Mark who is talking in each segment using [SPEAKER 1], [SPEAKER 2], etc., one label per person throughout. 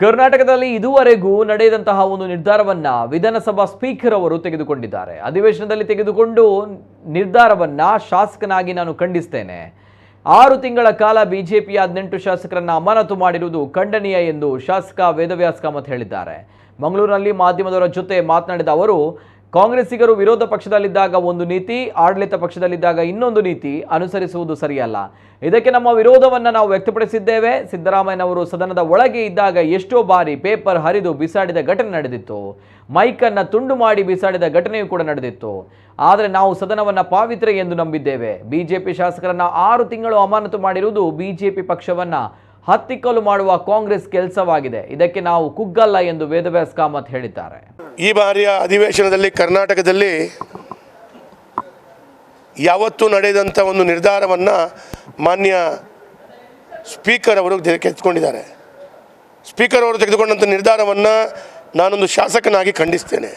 [SPEAKER 1] ಕರ್ನಾಟಕದಲ್ಲಿ ಇದುವರೆಗೂ ನಡೆದಂತಹ ಒಂದು ನಿರ್ಧಾರವನ್ನ ವಿಧಾನಸಭಾ ಸ್ಪೀಕರ್ ಅವರು ತೆಗೆದುಕೊಂಡಿದ್ದಾರೆ. ಅಧಿವೇಶನದಲ್ಲಿ ತೆಗೆದುಕೊಂಡು ನಿರ್ಧಾರವನ್ನ ಶಾಸಕನಾಗಿ ನಾನು ಖಂಡಿಸ್ತೇನೆ. ಆರು ತಿಂಗಳ ಕಾಲ ಬಿಜೆಪಿಯ ಹದಿನೆಂಟು ಶಾಸಕರನ್ನ ಅಮಾನತು ಮಾಡಿರುವುದು ಖಂಡನೀಯ ಎಂದು ಶಾಸಕ ವೇದವ್ಯಾಸ್ ಕಾಮತ್ ಹೇಳಿದ್ದಾರೆ. ಮಂಗಳೂರಿನಲ್ಲಿ ಮಾಧ್ಯಮದವರ ಜೊತೆ ಮಾತನಾಡಿದ ಅವರು ಕಾಂಗ್ರೆಸ್ಸಿಗರು ವಿರೋಧ ಪಕ್ಷದಲ್ಲಿದ್ದಾಗ ಒಂದು ನೀತಿ, ಆಡಳಿತ ಪಕ್ಷದಲ್ಲಿದ್ದಾಗ ಇನ್ನೊಂದು ನೀತಿ ಅನುಸರಿಸುವುದು ಸರಿಯಲ್ಲ. ಇದಕ್ಕೆ ನಮ್ಮ ವಿರೋಧವನ್ನು ನಾವು ವ್ಯಕ್ತಪಡಿಸಿದ್ದೇವೆ. ಸಿದ್ದರಾಮಯ್ಯನವರು ಸದನದ ಒಳಗೆ ಇದ್ದಾಗ ಎಷ್ಟೋ ಬಾರಿ ಪೇಪರ್ ಹರಿದು ಬಿಸಾಡಿದ ಘಟನೆ ನಡೆದಿತ್ತು. ಮೈಕನ್ನು ತುಂಡು ಮಾಡಿ ಬಿಸಾಡಿದ ಘಟನೆಯೂ ಕೂಡ ನಡೆದಿತ್ತು. ಆದರೆ ನಾವು ಸದನವನ್ನ ಪಾವಿತ್ರೆ ಎಂದು ನಂಬಿದ್ದೇವೆ. ಬಿಜೆಪಿ ಶಾಸಕರನ್ನ ಆರು ತಿಂಗಳು ಅಮಾನತು ಮಾಡಿರುವುದು ಬಿಜೆಪಿ ಪಕ್ಷವನ್ನ ಹತ್ತಿಕ್ಕಲು ಮಾಡುವ ಕಾಂಗ್ರೆಸ್ ಕೆಲಸವಾಗಿದೆ. ಇದಕ್ಕೆ ನಾವು ಕುಗ್ಗಲ್ಲ ಎಂದು ವೇದವ್ಯಾಸ್ ಕಾಮತ್ ಹೇಳಿದ್ದಾರೆ.
[SPEAKER 2] ಈ ಬಾರಿಯ ಅಧಿವೇಶನದಲ್ಲಿ ಕರ್ನಾಟಕದಲ್ಲಿ ಯಾವತ್ತೂ ನಡೆದಂಥ ಒಂದು ನಿರ್ಧಾರವನ್ನು ಮಾನ್ಯ ಸ್ಪೀಕರ್ ಅವರು ತೆಗೆದುಕೊಂಡಿದ್ದಾರೆ. ಸ್ಪೀಕರ್ ಅವರು ತೆಗೆದುಕೊಂಡಂಥ ನಿರ್ಧಾರವನ್ನು ನಾನೊಂದು ಶಾಸಕನಾಗಿ ಖಂಡಿಸ್ತೇನೆ.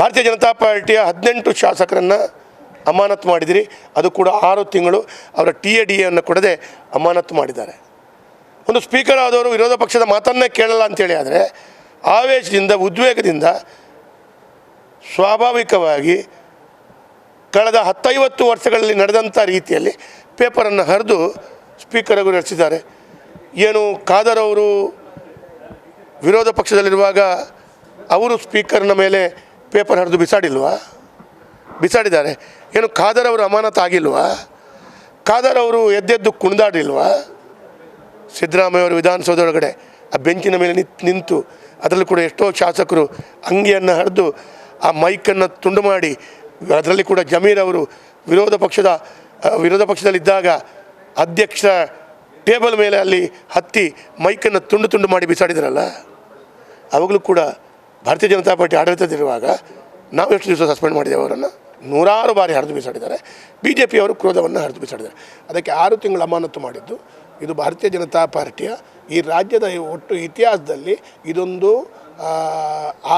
[SPEAKER 2] ಭಾರತೀಯ ಜನತಾ ಪಾರ್ಟಿಯ ಹದಿನೆಂಟು ಶಾಸಕರನ್ನು ಅಮಾನತು ಮಾಡಿದಿರಿ. ಅದು ಕೂಡ ಆರು ತಿಂಗಳು ಅವರ ಟಿ ಎ ಡಿ ಎನ್ನು ಕೊಡದೆ ಅಮಾನತು ಮಾಡಿದ್ದಾರೆ. ಒಂದು ಸ್ಪೀಕರ್ ಆದವರು ವಿರೋಧ ಪಕ್ಷದ ಮಾತನ್ನೇ ಕೇಳಲ್ಲ ಅಂತೇಳಿ ಆದರೆ ಆವೇಶದಿಂದ, ಉದ್ವೇಗದಿಂದ ಸ್ವಾಭಾವಿಕವಾಗಿ ಕಳೆದ ಹತ್ತೈವತ್ತು ವರ್ಷಗಳಲ್ಲಿ ನಡೆದಂಥ ರೀತಿಯಲ್ಲಿ ಪೇಪರನ್ನು ಹರಿದು ಸ್ಪೀಕರ್ಗೂ ನಡೆಸಿದ್ದಾರೆ. ಏನು ಖಾದರ್ ಅವರು ವಿರೋಧ ಪಕ್ಷದಲ್ಲಿರುವಾಗ ಅವರು ಸ್ಪೀಕರ್ನ ಮೇಲೆ ಪೇಪರ್ ಹರಿದು ಬಿಸಾಡಿಲ್ವಾ? ಬಿಸಾಡಿದ್ದಾರೆ. ಏನು ಖಾದರ್ ಅವರು ಅಮಾನತ್ ಆಗಿಲ್ವಾ? ಖಾದರ್ ಅವರು ಎದ್ದೆದ್ದು ಕುಣಿದಾಡಿಲ್ವಾ ಸಿದ್ದರಾಮಯ್ಯ ಅವರು ವಿಧಾನಸೌಧ ಒಳಗಡೆ ಆ ಬೆಂಚಿನ ಮೇಲೆ ನಿಂತ್ ಅದರಲ್ಲೂ ಕೂಡ ಎಷ್ಟೋ ಶಾಸಕರು ಅಂಗಿಯನ್ನು ಹರಿದು ಆ ಮೈಕನ್ನು ತುಂಡು ಮಾಡಿ ಅದರಲ್ಲಿ ಕೂಡ ಜಮೀರ್ ಅವರು ವಿರೋಧ ಪಕ್ಷದ ವಿರೋಧ ಪಕ್ಷದಲ್ಲಿದ್ದಾಗ ಅಧ್ಯಕ್ಷ ಟೇಬಲ್ ಮೇಲೆ ಅಲ್ಲಿ ಹತ್ತಿ ಮೈಕನ್ನು ತುಂಡು ತುಂಡು ಮಾಡಿ ಬಿಸಾಡಿದ್ರಲ್ಲ, ಅವಾಗಲೂ ಕೂಡ ಭಾರತೀಯ ಜನತಾ ಪಾರ್ಟಿ ಆಡಳಿತದಲ್ಲಿರುವಾಗ ನಾವು ಎಷ್ಟು ದಿವಸ ಸಸ್ಪೆಂಡ್ ಮಾಡಿದ್ದೇವೆ ಅವರನ್ನು? ನೂರಾರು ಬಾರಿ ಹರಿದು ಬಿಸಾಡಿದ್ದಾರೆ. ಬಿ ಜೆ ಪಿಯವರು ಕ್ರೋಧವನ್ನು ಹರಿದು ಬಿಸಾಡಿದ್ದಾರೆ. ಅದಕ್ಕೆ ಆರು ತಿಂಗಳು ಅಮಾನತು ಮಾಡಿದ್ದು. ಇದು ಭಾರತೀಯ ಜನತಾ ಪಾರ್ಟಿಯ ಈ ರಾಜ್ಯದ ಒಟ್ಟು ಇತಿಹಾಸದಲ್ಲಿ ಇದೊಂದು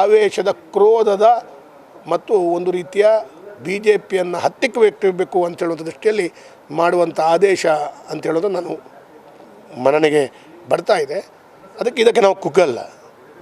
[SPEAKER 2] ಆವೇಶದ ಕ್ರೋಧದ ಮತ್ತು ಒಂದು ರೀತಿಯ ಬಿ ಜೆ ಪಿಯನ್ನು ಹತ್ತಿಕ್ಕೆ ವ್ಯಕ್ತಿಬೇಕು ಅಂತ ಹೇಳುವಂಥ ದೃಷ್ಟಿಯಲ್ಲಿ ಮಾಡುವಂಥ ಆದೇಶ ಅಂತ ಹೇಳೋದು ನಾನು ಮನನೆಗೆ ಬರ್ತಾ ಇದೆ. ಅದಕ್ಕೆ ಇದಕ್ಕೆ ನಾವು ಕುಗ್ಗಲ್ಲ.